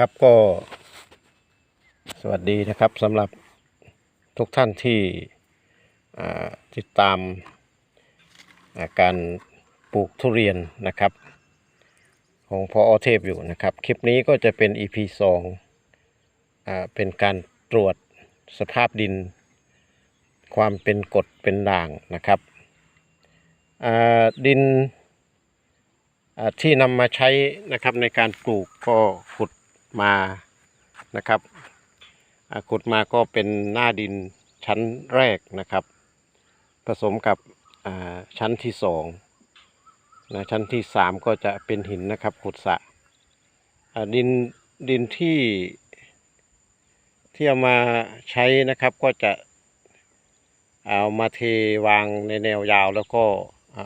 ครับก็ สวัสดีนะครับสำหรับทุกท่านที่ติดตามาการปลูกทุเรียนนะครับ ของพออเทพอยู่นะครับ คลิปนี้ก็จะเป็น EP 2อ่าเป็นการตรวจสภาพดิน ความเป็นกรดเป็นด่างนะครับดินที่นำมาใช้นะครับในการปลูกก็ขุด มานะครับขุดมาก็เป็นหน้าดินชั้นแรกนะครับ ผสมกับชั้นที่สองนะชั้นที่สามก็จะเป็นหินนะครับขุดสะดินดินที่ที่เอามาใช้นะครับก็จะเอามาเทวางในแนวยาวแล้วก็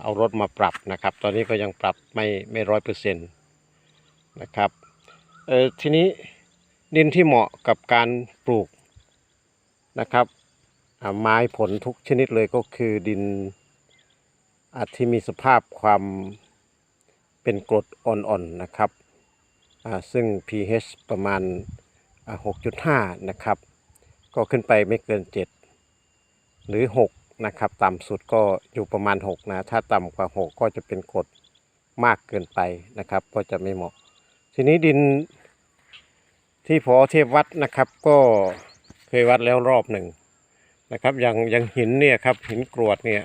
เอารถมาปรับนะครับ ตอนนี้ก็ยังปรับไม่ไม่ร้อยเปอร์เซ็นต์นะครับ เออทีนี้ดินที่เหมาะกับการปลูกนะครับไม้ผลทุกชนิดเลยก็คือดินอ่าที่มีสภาพความเป็นกรดอ่อนๆนะครับ ซึ่ง pH ประมาณ 6.5 นะครับ ก็ขึ้นไปไม่เกิน 7 หรือ 6 นะครับ ต่ำสุดก็อยู่ประมาณ 6 นะ ถ้าต่ำกว่า 6 ก็จะเป็นกรดมากเกินไปนะครับ ก็จะไม่เหมาะ ทีนี้ดิน ที่พอเทพวัดนะครับก็เคยวัดแล้วรอบหนึ่งนะครับอย่างอย่างหินเนี่ยครับหินกรวดเนี่ย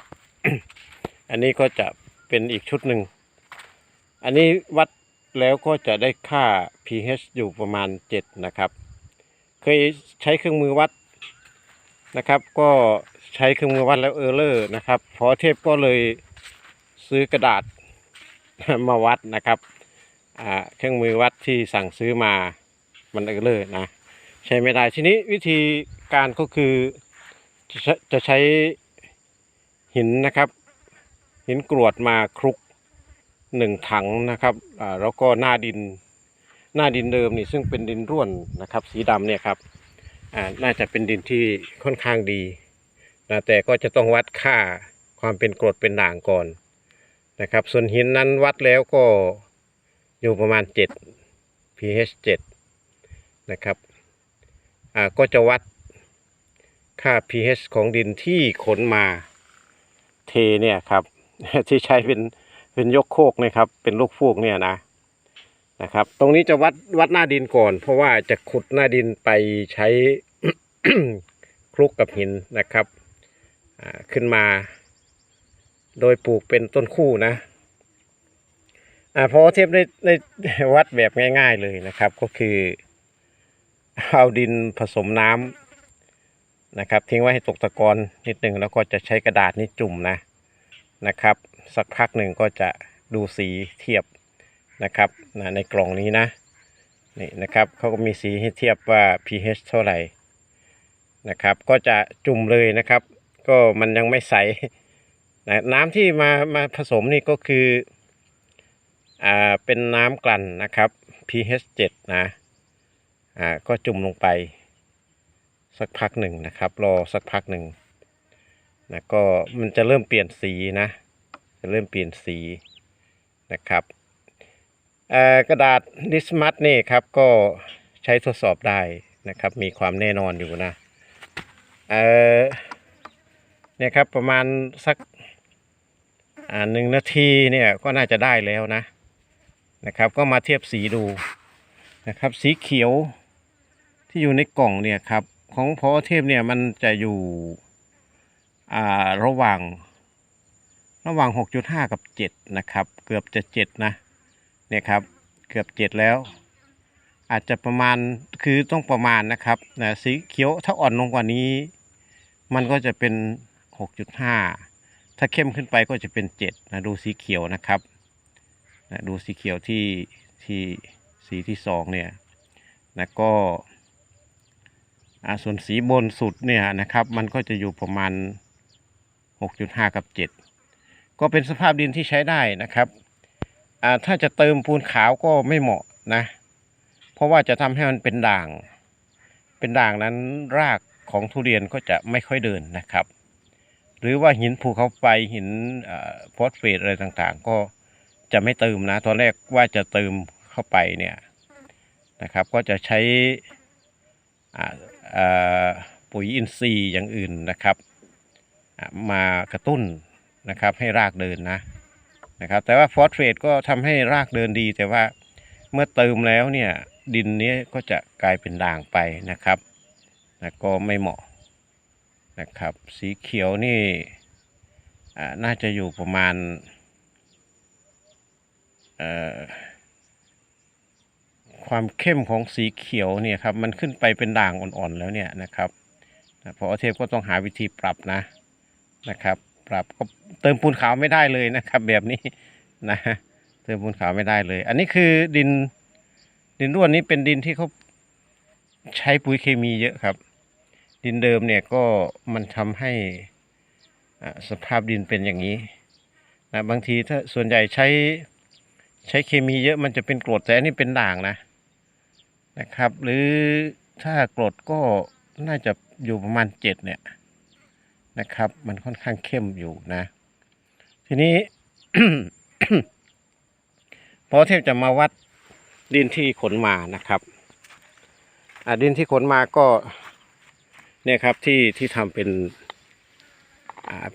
อันนี้ก็จะเป็นอีกชุดหนึ่ง อันนี้วัดแล้วก็จะได้ค่า pH อยู่ประมาณ 7 นะครับ เคยใช้เครื่องมือวัดนะครับ ก็ใช้เครื่องมือวัดแล้วเออร์เลอร์นะครับพอเทพก็เลยซื้อกระดาษมาวัดนะครับเครื่องมือวัดที่สั่งซื้อมา มันเออเลอร์นะ ใช้ไม่ได้ทีนี้วิธีการก็คือจะใช้จะใช้หินนะครับ หินกรวดมาคลุกหนึ่งถังนะครับแล้วก็หน้าดินหน้าดินเดิมนี่ซึ่งเป็นดินร่วนนะครับ สีดำเนี่ยครับน่าจะเป็นดินที่ค่อนข้างดีนะแต่ก็จะต้องวัดค่าความเป็นกรดเป็นด่างก่อนนะครับ ส่วนหินนั้นวัดแล้วก็อยู่ประมาณ 7 pH 7 นะครับอ่าก็จะวัดค่า pH ของดินที่ขนมาเทเนี่ยครับที่ใช้เป็นเป็นยกโคกนะครับ เป็นลูกฟูกเนี่ยนะนะครับ ตรงนี้จะวัดวัดหน้าดินก่อน เพราะว่าจะขุดหน้าดินไปใช้คลุกกับหินนะครับอ่าขึ้นมา โดยปลูกเป็นต้นคู่นะอ่าพอเทียบได้ได้วัดแบบง่าย ๆเลยนะครับ ก็คือ เอาดินผสมน้ำนะครับ ทิ้งไว้ให้ตกตะกอนนิดหนึ่งแล้วก็จะใช้กระดาษนี่จุ่มนะนะครับ สักพักหนึ่งก็จะดูสีเทียบนะครับนะในกล่องนี้นะนี่นะครับเขาก็มีสีให้เทียบว่า pH เท่าไหร่นะครับ ก็จะจุ่มเลยนะครับ ก็มันยังไม่ใสนะน้ำที่มามาผสมนี่ก็คืออ่าเป็นน้ำกลั่นนะครับ pH 7นะ อ่าก็จุ่มลงไป สักพักหนึ่งนะครับ รอสักพักหนึ่งนะก็มันจะเริ่มเปลี่ยนสีนะ จะเริ่มเปลี่ยนสีนะครับกระดาษดิสมัตนี่ครับก็ใช้ทดสอบได้นะครับ มีความแน่นอนอยู่นะเออเนี่ยครับประมาณสักหนึ่งนาทีเนี่ยก็น่าจะได้แล้วนะนะครับ ก็มาเทียบสีดูนะครับ สีเขียว ที่อยู่ในกล่องเนี่ยครับของพอเทพเนี่ยมันจะอยู่อ่าระหว่างระหว่าง 6.5 กับ 7 นะครับ เกือบจะ 7 นะเนี่ยครับเกือบเจ็ดแล้ว อาจจะประมาณคือต้องประมาณนะครับนะสีเขียวถ้าอ่อนลงกว่านี้ มันก็จะเป็น 6.5 ถ้าเข้มขึ้นไปก็จะเป็น 7 นะ ดูสีเขียวนะครับนะดูสีเขียวที่ที่สีที่สองเนี่ยนะก็ อ่าส่วนสีบนสุดเนี่ยนะครับมันก็จะอยู่ประมาณ 6.5 กับ 7 ก็เป็นสภาพดินที่ใช้ได้นะครับอ่าถ้าจะเติมปูนขาวก็ไม่เหมาะนะ เพราะว่าจะทำให้มันเป็นด่าง เป็นด่างนั้นรากของทุเรียนก็จะไม่ค่อยเดินนะครับ หรือว่าหินภูเขาไฟหินฟอสเฟตอะไรต่างๆ ก็จะไม่เติมนะ ตอนแรกว่าจะเติมเข้าไปเนี่ยนะครับ ก็จะใช้อ่า ปุ๋ยอินทรีย์อย่างอื่นนะครับ มากระตุ้นนะครับให้รากเดินนะนะครับ แต่ว่าฟอสเฟตก็ทำให้รากเดินดี แต่ว่าเมื่อเติมแล้วเนี่ยดินนี้ก็จะกลายเป็นด่างไปนะครับนะก็ไม่เหมาะนะครับ สีเขียวนี่น่าจะอยู่ประมาณเอ่อ ความเข้มของสีเขียวเนี่ยครับมันขึ้นไปเป็นด่างอ่อนๆแล้วเนี่ยนะครับพอเทพก็ต้องหาวิธีปรับนะนะครับ ปรับก็เติมปูนขาวไม่ได้เลยนะครับ แบบนี้นะเติมปูนขาวไม่ได้เลย อันนี้คือดินดินร่วนนี้เป็นดินที่เขาใช้ปุ๋ยเคมีเยอะครับ ดินเดิมเนี่ยก็มันทำให้สภาพดินเป็นอย่างนี้นะบางทีถ้าส่วนใหญ่ใช้ใช้เคมีเยอะมันจะเป็นกรดแต่อันนี้เป็นด่างนะ นะครับ หรือถ้ากรดก็น่าจะอยู่ประมาณเจ็ดเนี่ยนะครับ มันค่อนข้างเข้มอยู่นะ ทีนี้พอเทพจะมาวัดดินที่ขนมานะครับดินที่ขนมาก็เนี่ยครับที่ที่ทำเป็น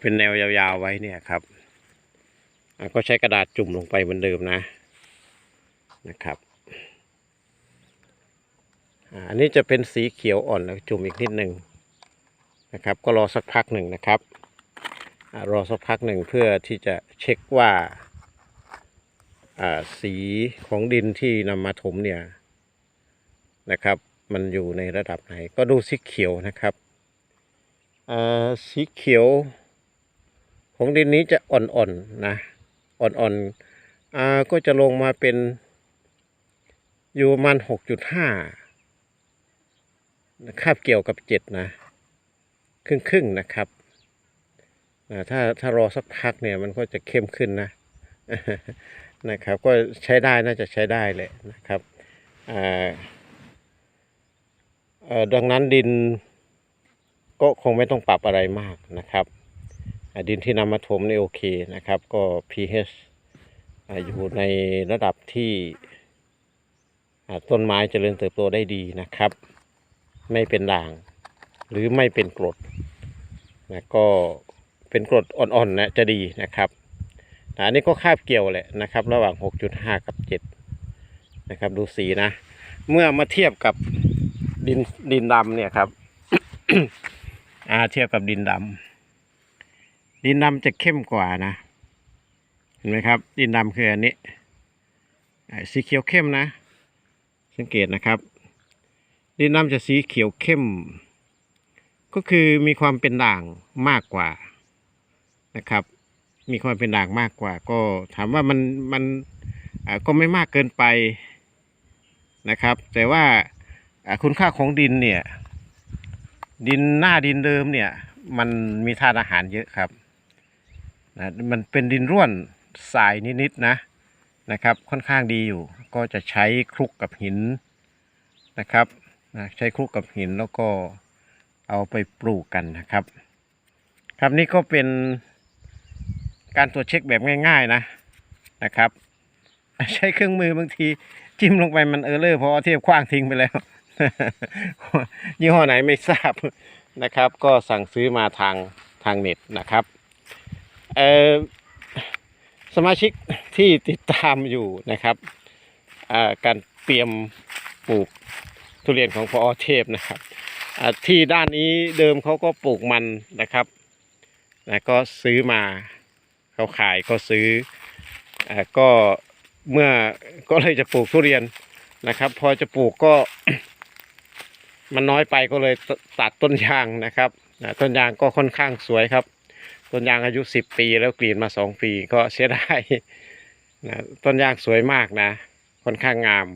เป็นแนวยาวๆไว้เนี่ยครับ ก็ใช้กระดาษจุ่มลงไปเหมือนเดิมนะนะครับ อันนี้จะเป็นสีเขียวอ่อนแล้วจุ่มอีกนิดหนึ่งนะครับ ก็รอสักพักหนึ่งนะครับอรอสักพักหนึ่งเพื่อที่จะเช็คว่าสีของดินที่นำมาถมเนี่ยนะครับ มันอยู่ในระดับไหน ก็ดูสีเขียวนะครับสีเขียวของดินนี้จะอ่อนๆนะอ่อนๆก็จะลงมาเป็นอยู่ประมาณหกจุดห้า คาบเกี่ยวกับเจ็ดนะ ครึ่งครึ่งนะครับอ่าถ้าถ้ารอสักพักเนี่ยมันก็จะเข้มขึ้นนะนะครับ ก็ใช้ได้น่าจะใช้ได้เลยนะครับดังนั้นดินก็คงไม่ต้องปรับอะไรมากนะครับ ดินที่นำมาถมนี่โอเคนะครับ ก็ pH ออยู่ในระดับที่ต้นไม้เจริญเติบโตได้ดีนะครับ ไม่เป็นด่าง หรือไม่เป็นกรดนะก็เป็นกรดอ่อนๆนะจะดีนะครับอ่าอันนี้ก็คาบเกี่ยวแหละนะครับ ระหว่าง 6.5 กับ 7 นะครับ ดูสีนะ เมื่อมาเทียบกับดินดินดำเนี่ยครับอ่าเทียบกับดินดำดินดำจะเข้มกว่านะ เห็นไหมครับ ดินดำคืออันนี้สีเขียวเข้มนะ สังเกตนะครับ ดินดำจะสีเขียวเข้ม ก็คือมีความเป็นด่างมากกว่านะครับ มีความเป็นด่างมากกว่า ก็ถามว่ามันมันก็ไม่มากเกินไปนะครับ แต่ว่าอ่าคุณค่าของดินเนี่ย ดินหน้าดินเดิมเนี่ย มันมีธาตุอาหารเยอะครับนะมันเป็นดินร่วนทรายนิดๆนะนะครับ ค่อนข้างดีอยู่ ก็จะใช้คลุกกับหินนะครับ นะใช้คลุกกับหินแล้วก็เอาไปปลูกกันนะครับ ครับนี่ก็เป็นการตรวจเช็คแบบง่าย ๆนะนะครับ ใช้เครื่องมือบางทีจิ้มลงไปมันเออเลอร์เพราะเทียบคว้างทิ้งไปแล้ว ยี่ห้อไหนไม่ทราบนะครับ ก็สั่งซื้อมาทางทางเน็ตนะครับเออสมาชิกที่ติดตามอยู่นะครับการเตรียมปลูก ทุเรียนของพอเทพนะครับที่ด้านนี้เดิมเขาก็ปลูกมันนะครับนะก็ซื้อมาเขาขายก็ซื้ออก็เมื่อก็เลยจะปลูกทุเรียนนะครับ พอจะปลูกก็มันน้อยไปก็เลยตัดต้นยางนะครับต้นยางก็ค่อนข้างสวยครับ ต้นยางอายุสิบปีแล้วกรีดมาสองปีก็เสียดายนะต้นยางสวยมากนะ ค่อนข้างงาม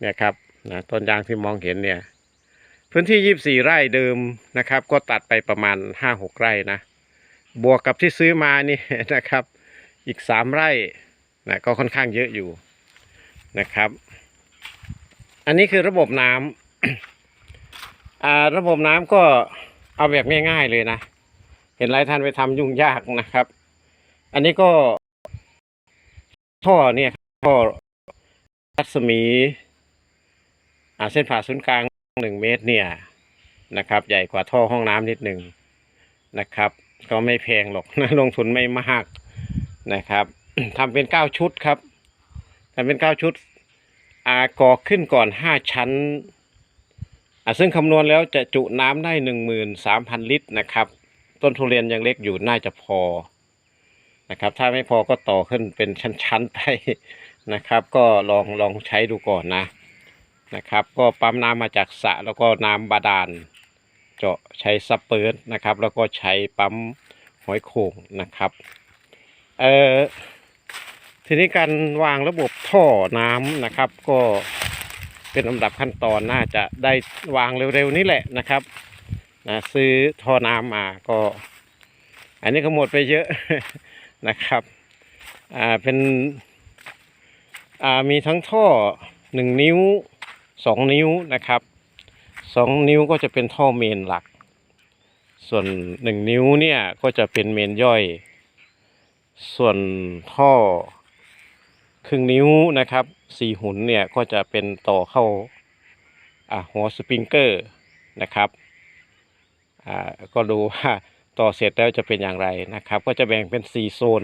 เนี่ยครับ นะต้นยางที่มองเห็นเนี่ย พื้นที่ยี่สี่ไร่เดิมนะครับ ก็ตัดไปประมาณห้าหกไร่นะ บวกกับที่ซื้อมานี่นะครับ อีกสามไร่นะก็ค่อนข้างเยอะอยู่นะครับ อันนี้คือระบบน้ำอ่าระบบน้ำก็เอาแบบง่ายๆเลยนะ เห็นหลายท่านไปทำยุ่งยากนะครับ อันนี้ก็ท่อเนี่ยท่อรัศมี เส้นผ่าศูนย์กลางหนึ่งเมตรเนี่ยนะครับ ใหญ่กว่าท่อห้องน้ำนิดหนึ่งนะครับ ก็ไม่แพงหรอกนะลงทุนไม่มากนะครับทำเป็นเก้าชุดครับทำเป็นเก้าชุดอาก่อขึ้นก่อนห้าชั้นซึ่งคำนวณแล้วจะจุน้ำได้หนึ่งหมื่นสามพันลิตรนะครับ ต้นทุเรียนยังเล็กอยู่น่าจะพอนะครับ ถ้าไม่พอก็ต่อขึ้นเป็นชั้นๆไปนะครับ ก็ลองลองใช้ดูก่อนนะ นะครับ ก็ปั๊มน้ำมาจากสระแล้วก็น้ำบาดาล เจาะใช้ซับเปิร์ตนะครับ แล้วก็ใช้ปั๊มหอยโข่งนะครับเอ่อทีนี้การวางระบบท่อน้ำนะครับ ก็เป็นลำดับขั้นตอนน่าจะได้วางเร็วๆนี้แหละนะครับนะซื้อท่อน้ำมาก็ อันนี้ก็หมดไปเยอะนะครับอ่าเป็นอ่ามีทั้งท่อหนึ่งนิ้ว สองนิ้วนะครับสองนิ้วก็จะเป็นท่อเมนหลัก ส่วนหนึ่งนิ้วเนี่ยก็จะเป็นเมนย่อย ส่วนท่อครึ่งนิ้วนะครับสี่หุ่นเนี่ยก็จะเป็นต่อเข้าอ่าหัวสปริงเกอร์นะครับอ่าก็ดูว่าต่อเสร็จแล้วจะเป็นอย่างไรนะครับ ก็จะแบ่งเป็นสี่โซน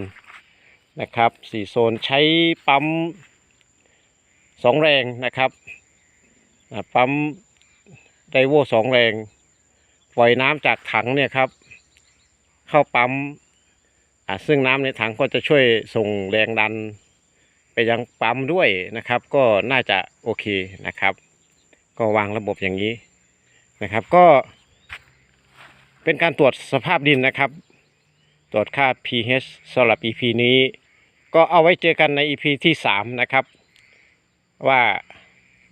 นะครับสี่โซนใช้ปั๊มสองแรงนะครับ ปั๊มไดโวสองแรง ปล่อยน้ำจากถังเนี่ยครับ เข้าปั๊มซึ่งน้ำในถังก็จะช่วยส่งแรงดัน ไปยังปั๊มด้วยนะครับ ก็น่าจะโอเคนะครับ ก็วางระบบอย่างนี้นะครับ ก็เป็นการตรวจสภาพดินนะครับ ตรวจค่า pH สำหรับ EP นี้ ก็เอาไว้เจอกันใน EP ที่ 3 นะครับ ว่า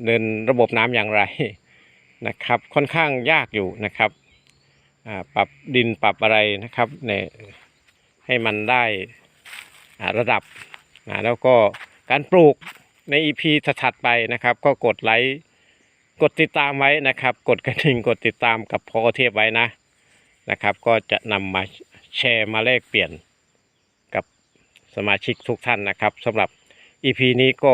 เดินระบบน้ำอย่างไรนะครับ ค่อนข้างยากอยู่นะครับปรับดินปรับอะไรนะครับเนี่ยให้มันได้ระดับนะแล้วก็การปลูกใน EP ถัดไปนะครับ ก็กดไลค์กดติดตามไว้นะครับ กดกระดิ่งกดติดตามกับพอเทพไว้นะนะครับ ก็จะนำมาแชร์มาแลกเปลี่ยนกับสมาชิกทุกท่านนะครับสำหรับ EP นี้ก็